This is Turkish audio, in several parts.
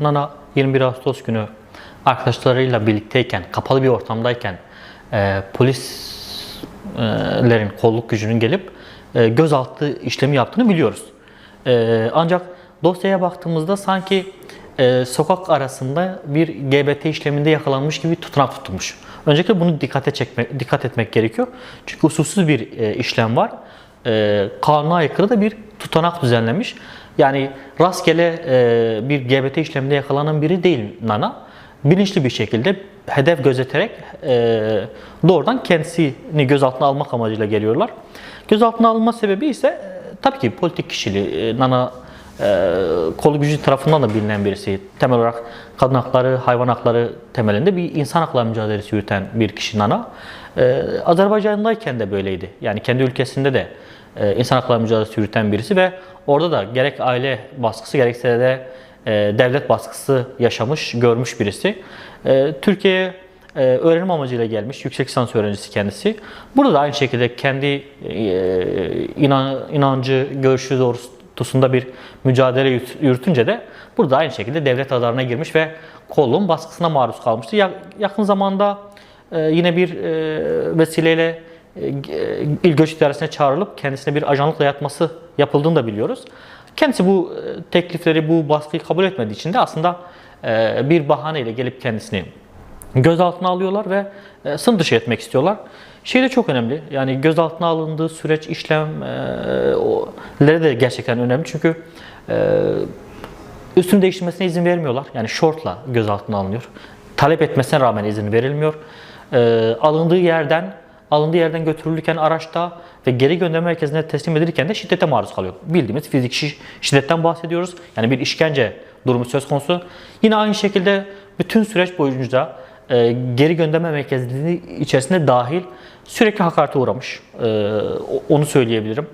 Nana 21 Ağustos günü arkadaşlarıyla birlikteyken, kapalı bir ortamdayken e, polislerin kolluk gücünün gelip e, gözaltı işlemi yaptığını biliyoruz. E, ancak dosyaya baktığımızda sanki e, sokak arasında bir GBT işleminde yakalanmış gibi tutanak tutulmuş. Öncelikle bunu dikkate çekmek, dikkat etmek gerekiyor. Çünkü usulsüz bir e, işlem var. E, kanuna aykırı da bir tutanak düzenlemiş. Yani rastgele e, bir GBT işleminde yakalanan biri değil Nana. Bilinçli bir şekilde hedef gözeterek e, doğrudan kendisini gözaltına almak amacıyla geliyorlar. Gözaltına alınma sebebi ise e, tabii ki politik kişiliği. E, Nana e, kolu gücü tarafından da bilinen birisi. Temel olarak kadın hakları, hayvan hakları temelinde bir insan hakları mücadelesi yürüten bir kişi Nana. E, Azerbaycan'dayken de böyleydi. Yani kendi ülkesinde de insan hakları mücadelesi yürüten birisi ve orada da gerek aile baskısı gerekse de e, devlet baskısı yaşamış, görmüş birisi. E, Türkiye'ye e, öğrenim amacıyla gelmiş, yüksek lisans öğrencisi kendisi. Burada da aynı şekilde kendi e, inan, inancı, görüşü doğrultusunda bir mücadele yürüt- yürütünce de burada aynı şekilde devlet radarına girmiş ve kolluğun baskısına maruz kalmıştı. Ya- yakın zamanda e, yine bir e, vesileyle e, İl Göç İdaresi'ne çağrılıp kendisine bir ajanlıkla yatması yapıldığını da biliyoruz. Kendisi bu e, teklifleri, bu baskıyı kabul etmediği için de aslında e, bir bahaneyle gelip kendisini gözaltına alıyorlar ve e, sınır dışı etmek istiyorlar. Şey de çok önemli. Yani gözaltına alındığı süreç, işlem e, o- leri de gerçekten önemli. Çünkü e, üstünü değiştirmesine izin vermiyorlar. Yani şortla gözaltına alınıyor. Talep etmesine rağmen izin verilmiyor. E, alındığı yerden alındığı yerden götürülürken araçta ve geri gönderme merkezine teslim edilirken de şiddete maruz kalıyor. Bildiğimiz fiziki şiddetten bahsediyoruz. Yani bir işkence durumu söz konusu. Yine aynı şekilde bütün süreç boyunca e, geri gönderme merkezinin içerisinde dahil sürekli hakarete uğramış. E, onu söyleyebilirim.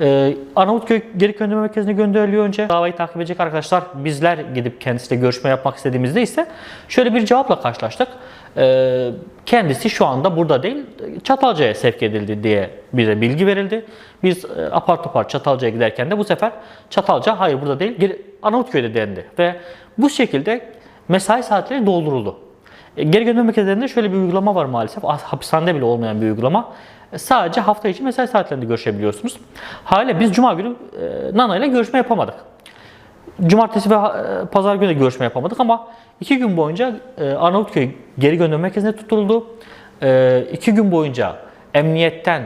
Ee, Arnavutköy geri gönderme merkezine gönderiliyor önce. Davayı takip edecek arkadaşlar bizler gidip kendisiyle görüşme yapmak istediğimizde ise şöyle bir cevapla karşılaştık. Ee, kendisi şu anda burada değil Çatalca'ya sevk edildi diye bize bilgi verildi. Biz e, apar topar Çatalca'ya giderken de bu sefer Çatalca hayır burada değil geri Arnavutköy'de dendi. Ve bu şekilde mesai saatleri dolduruldu. E, Geri gönderme merkezlerinde şöyle bir uygulama var maalesef. Hapishanede bile olmayan bir uygulama. Sadece hafta içi mesai saatlerinde görüşebiliyorsunuz. Haliyle biz Cuma günü e, Nana ile görüşme yapamadık. Cumartesi ve e, pazar günü de görüşme yapamadık ama iki gün boyunca e, Arnavutköy geri gönderme merkezine tutuldu. İki gün boyunca emniyetten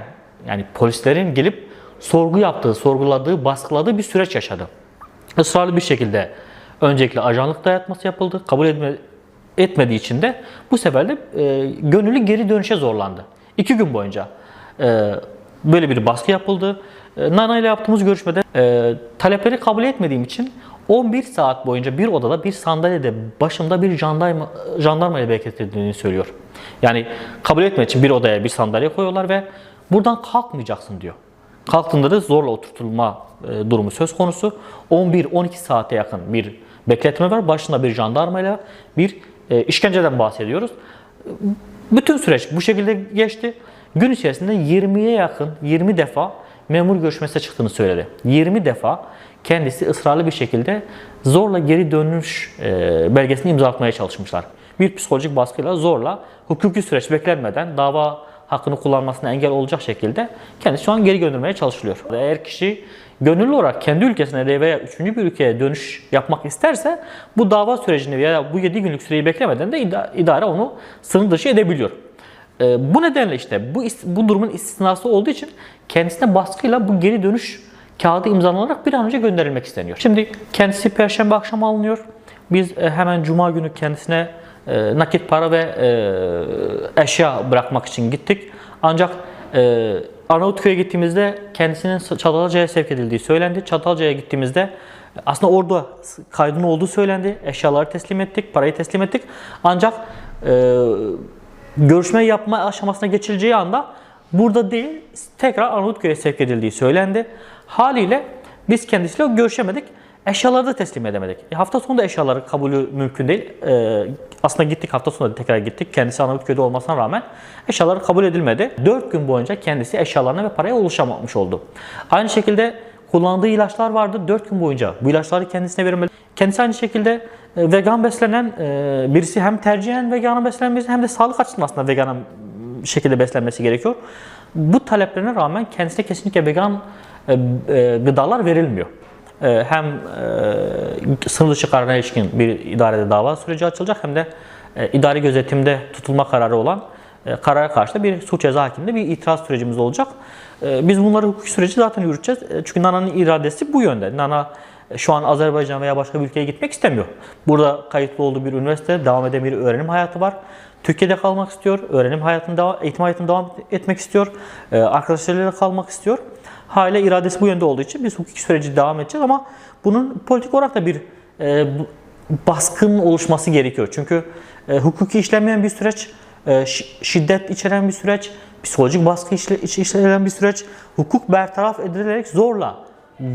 yani polislerin gelip sorgu yaptığı, sorguladığı, baskıladığı bir süreç yaşadı. Israrlı bir şekilde öncelikle ajanlık dayatması yapıldı. Kabul etme, etmediği için de bu sefer de e, gönüllü geri dönüşe zorlandı. İki gün boyunca böyle bir baskı yapıldı. E, Nana ile yaptığımız görüşmede e, talepleri kabul etmediğim için 11 saat boyunca bir odada bir sandalyede başımda bir jandarma, jandarma ile bekletildiğini söylüyor. Yani kabul etmek için bir odaya bir sandalye koyuyorlar ve buradan kalkmayacaksın diyor. Kalktığında da zorla oturtulma e, durumu söz konusu. 11-12 saate yakın bir bekletme var. Başında bir jandarmayla bir e, işkenceden bahsediyoruz. Bütün süreç bu şekilde geçti. Gün içerisinde 20'ye yakın, 20 defa memur görüşmesine çıktığını söyledi. 20 defa kendisi ısrarlı bir şekilde zorla geri dönüş e, belgesini imzalatmaya çalışmışlar. Bir psikolojik baskıyla zorla hukuki süreç beklenmeden dava hakkını kullanmasına engel olacak şekilde kendisi şu an geri göndermeye çalışılıyor. Eğer kişi gönüllü olarak kendi ülkesine veya üçüncü bir ülkeye dönüş yapmak isterse bu dava sürecini veya bu 7 günlük süreyi beklemeden de ida- idare onu sınır dışı edebiliyor. Ee, bu nedenle işte bu bu durumun istisnası olduğu için kendisine baskıyla bu geri dönüş kağıdı imzalanarak bir an önce gönderilmek isteniyor. Şimdi kendisi perşembe akşam alınıyor. Biz e, hemen cuma günü kendisine e, nakit para ve e, eşya bırakmak için gittik. Ancak e, Arnavutköy'e gittiğimizde kendisinin Çatalca'ya sevk edildiği söylendi. Çatalca'ya gittiğimizde aslında orada kaydının olduğu söylendi. Eşyaları teslim ettik, parayı teslim ettik. Ancak e, görüşme yapma aşamasına geçileceği anda burada değil tekrar Arnavutköy'e sevk edildiği söylendi. Haliyle biz kendisiyle görüşemedik. Eşyaları da teslim edemedik. E, hafta sonu da eşyaları kabulü mümkün değil. E, aslında gittik hafta sonu da tekrar gittik. Kendisi Arnavutköy'de olmasına rağmen eşyaları kabul edilmedi. 4 gün boyunca kendisi eşyalarına ve paraya ulaşamamış oldu. Aynı şekilde kullandığı ilaçlar vardı 4 gün boyunca. Bu ilaçları kendisine verilmeli. Kendisi aynı şekilde e, vegan beslenen e, birisi hem tercihen vegana beslenmesi hem de sağlık açısından aslında vegan şekilde beslenmesi gerekiyor. Bu taleplerine rağmen kendisine kesinlikle vegan e, gıdalar verilmiyor. E, hem e, sınır dışı kararına ilişkin bir idarede dava süreci açılacak hem de e, idari gözetimde tutulma kararı olan e, karara karşı da bir suç ceza hakiminde bir itiraz sürecimiz olacak. Biz bunları hukuki süreci zaten yürüteceğiz. Çünkü Nana'nın iradesi bu yönde. Nana şu an Azerbaycan veya başka bir ülkeye gitmek istemiyor. Burada kayıtlı olduğu bir üniversite, devam eden bir öğrenim hayatı var. Türkiye'de kalmak istiyor, öğrenim hayatında, devam- eğitim hayatında devam etmek istiyor, arkadaşlarıyla kalmak istiyor. Hala iradesi bu yönde olduğu için biz hukuki süreci devam edeceğiz ama bunun politik olarak da bir e, baskın oluşması gerekiyor. Çünkü e, hukuki işlemeyen bir süreç, e, şi- şiddet içeren bir süreç, psikolojik baskı işlenen bir süreç, hukuk bertaraf edilerek zorla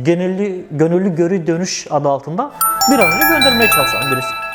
genelli, gönüllü geri dönüş adı altında bir an önce göndermeye çalışan birisi.